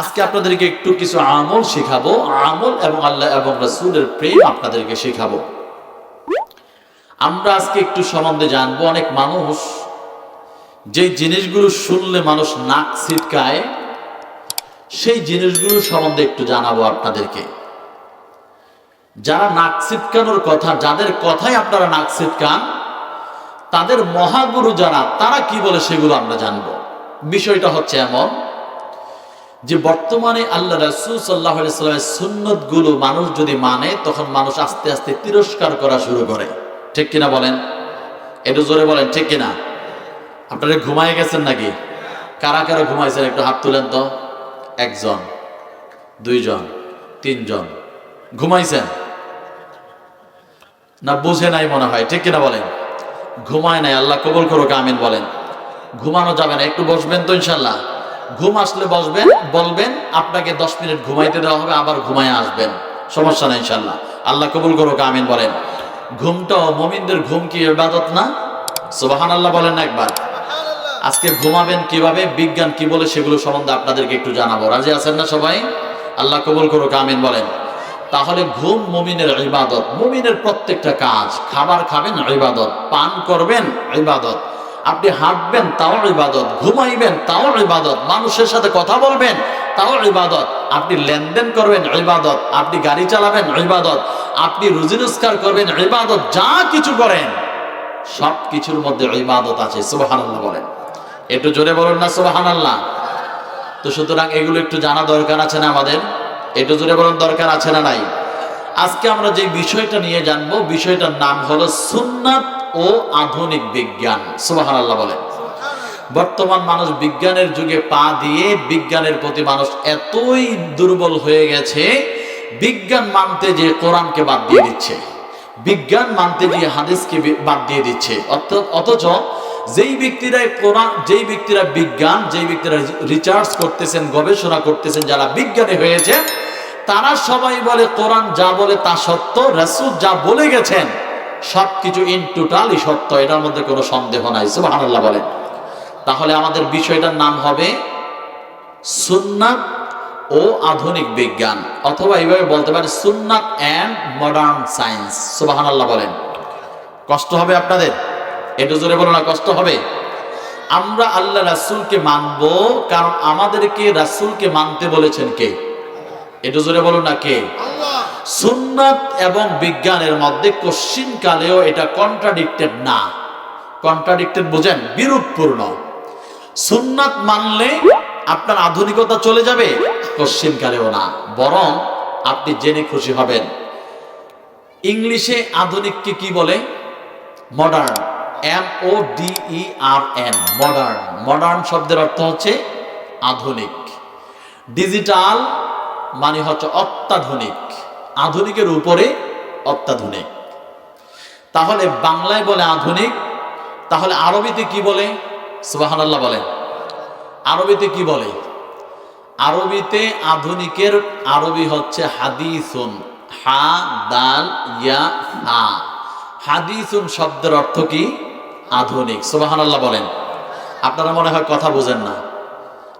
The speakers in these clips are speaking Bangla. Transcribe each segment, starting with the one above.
আজকে আপনাদেরকে একটু কিছু আমল শেখাবো। আমল এবং আল্লাহ এবং রসুলের প্রেম আপনাদেরকে শেখাবো। আমরা আজকে একটু সম্বন্ধে জানব, অনেক মানুষ যে জিনিসগুলো শুনলে মানুষ নাক ছিটকায়, সেই জিনিসগুলো সম্বন্ধে একটু জানাব আপনাদেরকে। যারা নাক ছিটকানোর কথা, যাদের কথাই আপনারা নাক ছিটকান, তাদের মহাগুরু যারা, তারা কি বলে সেগুলো আমরা জানব। বিষয়টা হচ্ছে এমন যে বর্তমানে আল্লাহ রাসুল সাল্লাহ সাল্লামের সুন্নতগুলো মানুষ যদি মানে তখন মানুষ আস্তে আস্তে তিরস্কার করা শুরু করে। ঠিক কিনা বলেন? একটু জোরে বলেন, ঠিক কিনা? আপনারা ঘুমায় গেছেন নাকি? কারা কারা ঘুমাইছেন? একটু হাত তুলেন তো। একজন, দুইজন, তিনজন। ঘুমাইছেন? না, বুঝে নাই মনে হয়। ঠিক কিনা বলেন? ঘুমায় নাই। আল্লাহ কবুল করুক, আমিন বলেন। ঘুমানো যাবে না। একটু বসবেন তো ইনশাল্লাহ ঘুম আসলে বসবেন, বলবেন, আপনাকে দশ মিনিট ঘুমাইতে দেওয়া হবে, আবার ঘুমায় আসবেন। সমস্যা নাই ইনশাল্লাহ আল্লাহ কবুল করুক, আমিন বলেন। ঘুমটাও, মমিনদের ঘুম কি ইবাদত না? সুবাহান আল্লাহ বলেন একবার। আজকে ঘুমাবেন কীভাবে, বিজ্ঞান কি বলে সেগুলো সম্বন্ধে আপনাদেরকে একটু জানাব। রাজি আছেন না সবাই? আল্লাহ কবুল করুক, আমিন বলেন। তাহলে ঘুম মমিনের ইবাদত, মমিনের প্রত্যেকটা কাজ, খাবার খাবেন, ইবাদত। পান করবেন, ইবাদত। আপনি হাঁটবেন, তাও ইবাদত। ঘুমাইবেন, তাও ইবাদত। মানুষের সাথে কথা বলবেন, তাও ইবাদত। আপনি লেনদেন করবেন, ইবাদত। আপনি গাড়ি চালাবেন, ইবাদত। আপনি রুজি রোজগার করবেন, ইবাদত। যা কিছু করেন, সব কিছুর মধ্যে ইবাদত আছে, সুবহানাল্লাহ বলেন। একটু জোরে বলুন না, সুবহানাল্লাহ। তো সুতরাং এগুলো একটু জানা দরকার আছে না আমাদের? একটু জোরে বলুন, দরকার আছে না নাই? আজকে আমরা যে বিষয়টা নিয়ে জানব, বিষয়টার নাম হলো সুন্নাত ও আধুনিক বিজ্ঞান। সুবহানাল্লাহ বলেন। বর্তমান মানুষ বিজ্ঞানের যুগে পা দিয়ে বিজ্ঞানের প্রতি মানুষ এতই দুর্বল হয়ে গেছে, বিজ্ঞান মানতে যে কোরআনকে বাদ দিয়ে দিচ্ছে, বিজ্ঞান মানতে গিয়ে হাদিসকে বাদ দিয়ে দিচ্ছে অথচ যেই ব্যক্তিরা কোরআন যেই ব্যক্তিরা বিজ্ঞান, যেই ব্যক্তিরা রিচার্জ করতেছেন, গবেষণা করতেছেন, যারা বিজ্ঞানী হয়েছে, তারা সবাই বলে কোরআন যা বলে তা সত্য, রাসূল যা বলে গেছেন সবকিছু ইন টোটালি সত্য, এটার মধ্যে কোনো সন্দেহ নাই, সুবহানাল্লাহ বলেন। তাহলে আমাদের বিষয়টার নাম হবে সুন্নাত ও আধুনিক বিজ্ঞান, অথবা এইভাবে বলতে পারে সুন্নাত অ্যান্ড মডার্ন সায়েন্স সুবাহান আল্লাহ বলেন। কষ্ট হবে আপনাদের? একটু জোরে বলো না, কষ্ট হবে? আমরা আল্লাহ রাসুলকে মানব, কারণ আমাদেরকে রাসূলকে মানতে বলেছেন কে? একটু জোরে বলুন না, কে? সুন্নাত এবং বিজ্ঞানের মধ্যে কোশ্চিন কালেও এটা কন্ট্রাডিক্টেড না। কন্ট্রাডিক্টেড বোঝেন বিরোধপূর্ণ সুন্নাত মানলে আপনার আধুনিকতা চলে যাবে কোশ্চিন কালেও না। বরং আপনি জেনে খুশি হবেন। ইংলিশে আধুনিককে কি বলে? Modern M O D E R N modern modern শব্দের অর্থ হচ্ছে আধুনিক। ডিজিটাল মানে হচ্ছে অত্যাধুনিক। আধুনিকের উপরে অত্যাধুনিক। তাহলে বাংলায় বলে আধুনিক, তাহলে আরবিতে কি বলে? আল্লাহ বলেন আরবিতে কি বলে? আরবিতে আধুনিকের আরবি হচ্ছে হাদিসুন। হা, দাল, ইয়া, হা। হাদিসুন শব্দের অর্থ কি? আধুনিক। সুবাহান আল্লাহ বলেন। আপনারা মনে হয় কথা বোঝেন না।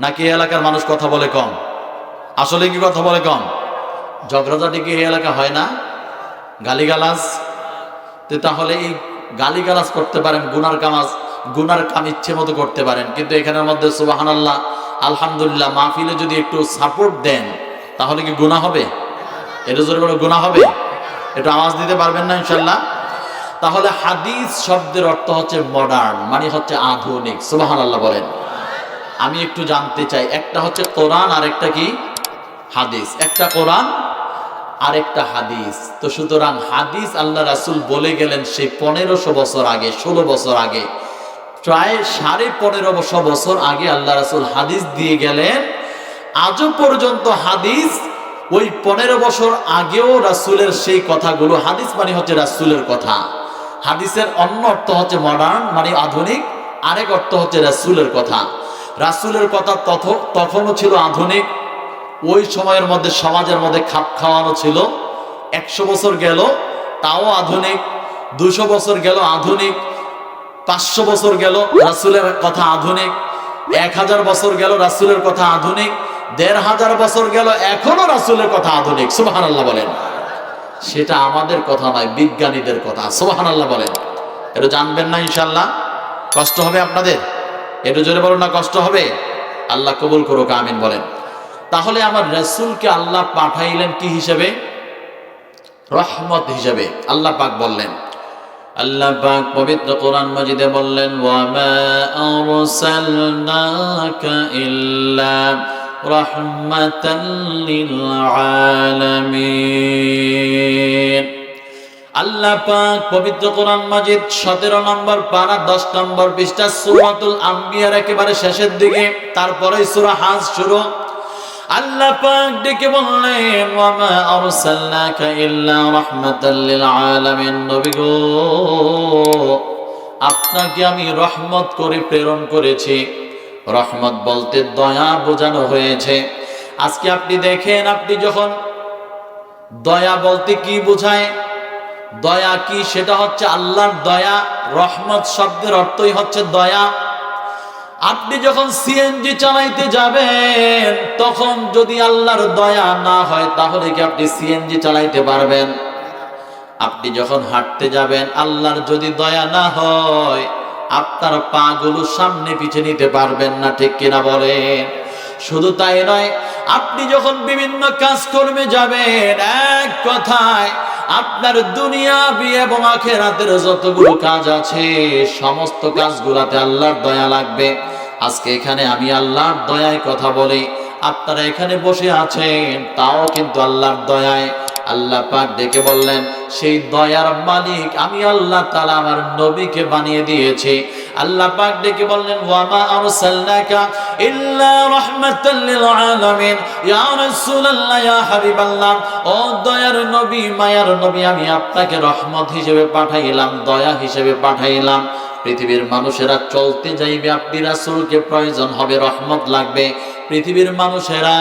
নাকি এলাকার মানুষ কথা বলে কম? আসলে কি কথা বলে কম? ঝগড়াঝাটি কি এই এলাকা হয় না? গালিগালাজ? তো তাহলে এই গালিগালাজ করতে পারেন, গুনার কামাজ, গুনার কাম ইচ্ছে মতো করতে পারেন। কিন্তু এখানের মধ্যে সুবাহান আল্লাহ আলহামদুলিল্লাহ, মাহফিলে যদি একটু সাপোর্ট দেন, তাহলে কি গুনাহ হবে? এটা জোরে বলে, গুনাহ হবে? একটু আওয়াজ দিতে পারবেন না ইনশাল্লাহ তাহলে হাদিস শব্দের অর্থ হচ্ছে মডার্ন মানে হচ্ছে আধুনিক। সুবাহান আল্লাহ বলেন। আমি একটু জানতে চাই, একটা হচ্ছে কোরআন আর একটা কি? হাদিস। একটা কোরআন আরেকটা হাদিস। তো সুতরাং হাদিস আল্লাহ রাসুল বলে গেলেন সেই পনেরোশো বছর আগে, ষোলো বছর আগে। প্রায় সাড়ে পনেরোশো বছর আগে আল্লাহ রাসুল হাদিস দিয়ে গেলেন, আজও পর্যন্ত হাদিস ওই পনেরো বছর আগেও রাসুলের সেই কথাগুলো, হাদিস মানে হচ্ছে রাসুলের কথা। হাদিসের অন্য অর্থ হচ্ছে মডার্ন মানে আধুনিক, আরেক অর্থ হচ্ছে রাসুলের কথা। রাসুলের কথা তখনও ছিল আধুনিক ওই সময়ের মধ্যে সমাজের মধ্যে খাপ খাওয়ানো ছিল। একশো বছর গেল, তাও আধুনিক। দুশো বছর গেল, আধুনিক। পাঁচশো বছর গেল, রাসুলের কথা আধুনিক। এক হাজার বছর গেল, রাসুলের কথা আধুনিক। দেড় হাজার বছর গেল, এখনও রাসুলের কথা আধুনিক। সুবাহান আল্লাহ বলেন। সেটা আমাদের কথা নয়, বিজ্ঞানীদের কথা। সুবাহান আল্লাহ বলেন। এটা জানবেন না ইনশাল্লাহ কষ্ট হবে আপনাদের? একটু জোরে বলুন না, কষ্ট হবে? আল্লাহ কবুল করুক, আমিন বলেন। তাহলে আমার রসুলকে আল্লাহ পাঠাইলেন কি হিসেবে? রহমত হিসেবে। আল্লাহ পাক বললেন, আল্লাহ পাক পবিত্র কোরআন মাজিদে বললেন, ওয়ামা আল্লাহ পাক পবিত্র কোরআন মাজিদ 17 নম্বর পারা 10 নম্বর পৃষ্ঠা সূরাতুল আম্বিয়ার একেবারে শেষের দিকে তারপরে সূরা হাজ শুরু। আল্লাহ পাক ডেকে বললেন, ওয়ামা আরসালনাকা ইল্লা রাহমাতাল লিল আলামিন। নবী গো, আপনাকে আমি রহমত করে প্রেরণ করেছি। রহমত বলতে দয়া বোঝানো হয়েছে। আজকে আপনি দেখেন, আপনি যখন দয়া বলতে কি বোঝায়? দয়া কি? সেটা হচ্ছে আল্লাহর দয়া। রহমত শব্দের অর্থই হচ্ছে দয়া। আপনি যখন সিএনজি চালাইতে যাবেন, তখন যদি আল্লাহর দয়া না হয়, তাহলে কি আপনি সিএনজি চালাইতে পারবেন? আপনি যখন হাঁটতে যাবেন, আল্লাহর যদি দয়া না হয়, আপনার পা গুলো সামনে পিছে নিতে পারবেন না, ঠিক কিনা বলেন? শুধু তাই নয়, আপনি যখন বিভিন্ন কাজকর্মে যাবেন, এক কথায় আপনার দুনিয়া বিয়ে এবং আখেরাতের যতগুলো কাজ আছে, সমস্ত কাজগুলাতে আল্লাহর দয়া লাগবে। আজকে এখানে আমি আল্লাহর দয়ায় কথা বলি। আপনারা এখানে বসে আছেন, তাও কিন্তু আল্লাহর দয়ায়। আল্লাহ পাক ডেকে বললেন, সেই দয়ার মালিক আমি আল্লাহ তাআলা আমার নবীকে বানিয়ে দিয়েছি। আল্লাহ পাক ডেকে বললেন, ওয়ামা আরসালনাকা ইল্লা রাহমাতাল লিল আলামিন। ইয়া রাসূলুল্লাহ, ইয়া হাবিবাল্লাহ, ও দয়ার নবী, মায়ার নবী, আমি আপনাকে রহমত হিসেবে পাঠাইলাম, দয়া হিসেবে পাঠাইলাম। পৃথিবীর মানুষেরা চলতে যাইবে, আপনি রাসূলকে প্রয়োজন হবে, রহমত লাগবে। পৃথিবীর মানুষেরা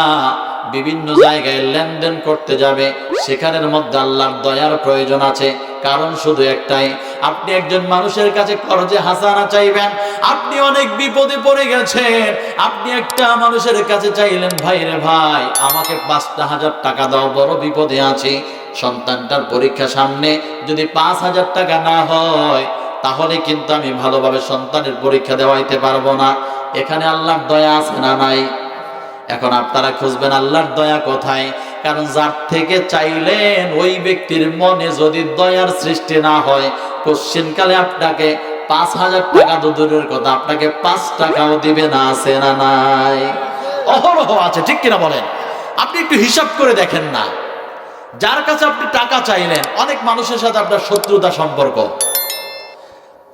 বিভিন্ন জায়গায় লেনদেন করতে যাবে, সেখানের মধ্যে আল্লাহর দয়ার প্রয়োজন আছে। কারণ শুধু একটাই, আপনি একজন মানুষের কাছে করজে হাসানা চাইবেন, আপনি অনেক বিপদে পড়ে গেছেন, আপনি একটা মানুষের কাছে চাইলেন, ভাই রে ভাই, আমাকে পাঁচটা হাজার টাকা দাও, বড় বিপদে আছি। সন্তানটার পরীক্ষা সামনে, যদি পাঁচ হাজার টাকা না হয়, তাহলে কিন্তু আমি ভালোভাবে সন্তানের পরীক্ষা দেওয়াইতে পারব না। এখানে আল্লাহর দয়া আছে না নাই? এখন আপনারা খুঁজবেন আল্লাহর দয়া কোথায়? কারণ যার থেকে চাইলেন ওই ব্যক্তির মনে যদি দয়ার সৃষ্টি না হয়, কোশ্চিনকালে আপনাকে পাঁচ হাজার টাকা তো দূরের কথা, আপনাকে পাঁচ টাকাও দিবে না, আছে না নাই? অহরহ আছে, ঠিক কিনা বলেন? আপনি একটু হিসাব করে দেখেন না। যার কাছে আপনি টাকা চাইলেন, অনেক মানুষের সাথে আপনার শত্রুতা সম্পর্ক।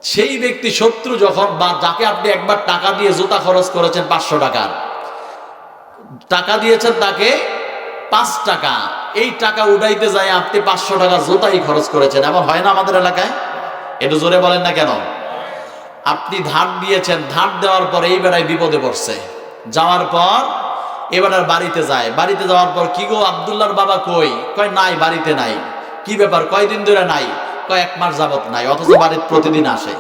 সেই ব্যক্তি শত্রু যখন বা যাকে আপনি একবার টাকা দিয়ে জুতা খরচ করেছেন পাঁচশো টাকার টাকা দিয়েছেন তাকে পাঁচ টাকা। এই টাকা উঠাইতে যায় আপনি পাঁচশো টাকা জোতাই খরচ করেছেন। এমন হয় না আমাদের এলাকায়? একটু জোরে বলেন না কেন? আপনি ধার দিয়েছেন, ধার দেওয়ার পর এই বেড়ায় বিপদে পড়ছে। যাওয়ার পর এবার বাড়িতে যায়। বাড়িতে যাওয়ার পর কি গো, আবদুল্লাহর বাবা কই? কয়, নাই, বাড়িতে নাই। কি ব্যাপার? কয়দিন ধরে নাই? কয়, এক মাস যাবত নাই। অথচ বাড়িতে প্রতিদিন আসে।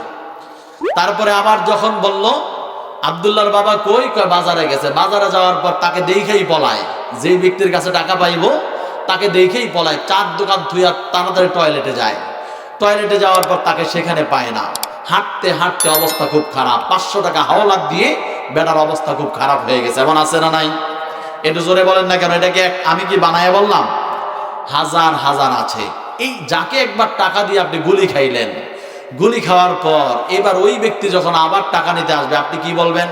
তারপরে আবার যখন বলল আবদুল্লাহর বাবা কই? কয়, বাজারে গেছে। বাজারে যাওয়ার পর তাকে দেখেই পলায়। যেই ব্যক্তির কাছে টাকা পাইবো, তাকে দেখেই পলায়। চার দোকান ধুইয়া তাড়াতাড়ি টয়লেটে যায়। টয়লেটে যাওয়ার পর তাকে সেখানে পায় না। হাঁটতে হাঁটতে অবস্থা খুব খারাপ। পাঁচশো টাকা হাওলাত দিয়ে বেটার অবস্থা খুব খারাপ হয়ে গেছে। এমন আছে না নাই? একটু জোরে বলেন না কেন? এটাকে আমি কি বানায় বললাম? হাজার হাজার আছে। এই যাকে একবার টাকা দিয়ে আপনি গুলি খাইলেন গুলি খাওয়ার পর এবার ওই ব্যক্তি যখন আবার টাকা নিতে আসবে, আপনি কি বলবেন?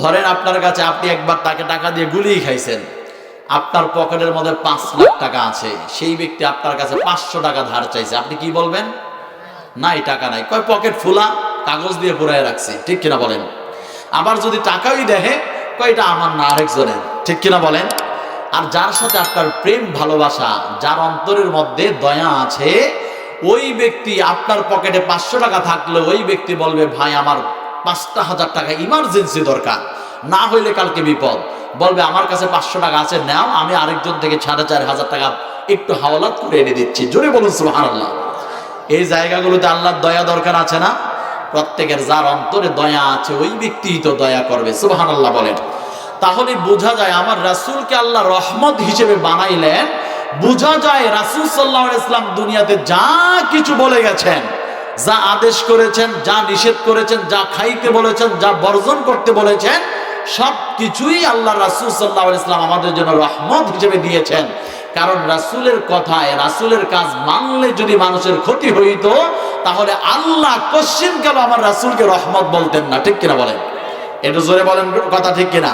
ধরেন আপনার কাছে আপনি একবার তাকে টাকা দিয়ে গুলি খাইছেন, আপনার পকেটের মধ্যে পাঁচ লাখ টাকা আছে, সেই ব্যক্তি আপনার কাছে পাঁচশো টাকা ধার চাইছে, আপনি কি বলবেন? নাই, টাকা নাই। কয়, পকেট ফুলা, কাগজ দিয়ে পুরাই রাখছি, ঠিক কিনা বলেন? আবার যদি টাকাই দেখে, কয়, এটা আমার না, আরেকজনের, ঠিক কিনা বলেন? আর যার সাথে আপনার প্রেম, ভালোবাসা, যার অন্তরের মধ্যে দয়া আছে ওই ব্যক্তি আপনার পকেটে পাঁচশো টাকা থাকলে ওই ব্যক্তি বলবে, ভাই, আমার পাঁচটা হাজার টাকা ইমার্জেন্সি দরকার। না হইলে কালকে বিপদ। বলবে, আমার কাছে পাঁচশো টাকা আছে, নাও, আমি আরেকজন থেকে সাড়ে চার হাজার টাকা একটু হাওলাত করে এনে দিচ্ছি। জোরে বলুন সুহান আল্লাহ এই জায়গাগুলোতে আল্লাহর দয়া দরকার আছে না? প্রত্যেকের যার অন্তরে দয়া আছে, ওই ব্যক্তিই তো দয়া করবে সুবাহান আল্লাহ বলেন। তাহলে বোঝা যায়, আমার রাসূলকে আল্লাহ রহমত হিসেবে বানাইলেন বোঝা যায় রাসূল সাল্লাহ ইসলাম দুনিয়াতে যা কিছু বলে গেছেন, যা আদেশ করেছেন, যা নিষেধ করেছেন, যা খাইতে বলেছেন, যা বর্জন করতে বলেছেন, সব কিছুই আল্লাহ রাসূল সাল্লাহ ইসলাম আমাদের জন্য রহমত হিসেবে দিয়েছেন। কারণ রাসূলের কথায়, রাসূলের কাজ মানলে যদি মানুষের ক্ষতি হইতো, তাহলে আল্লাহ কোশ্চিন কেন আমার রাসূলকে রহমত বলতেন না, ঠিক কিনা বলেন? একটু জোরে বলেন, কথা ঠিক কিনা?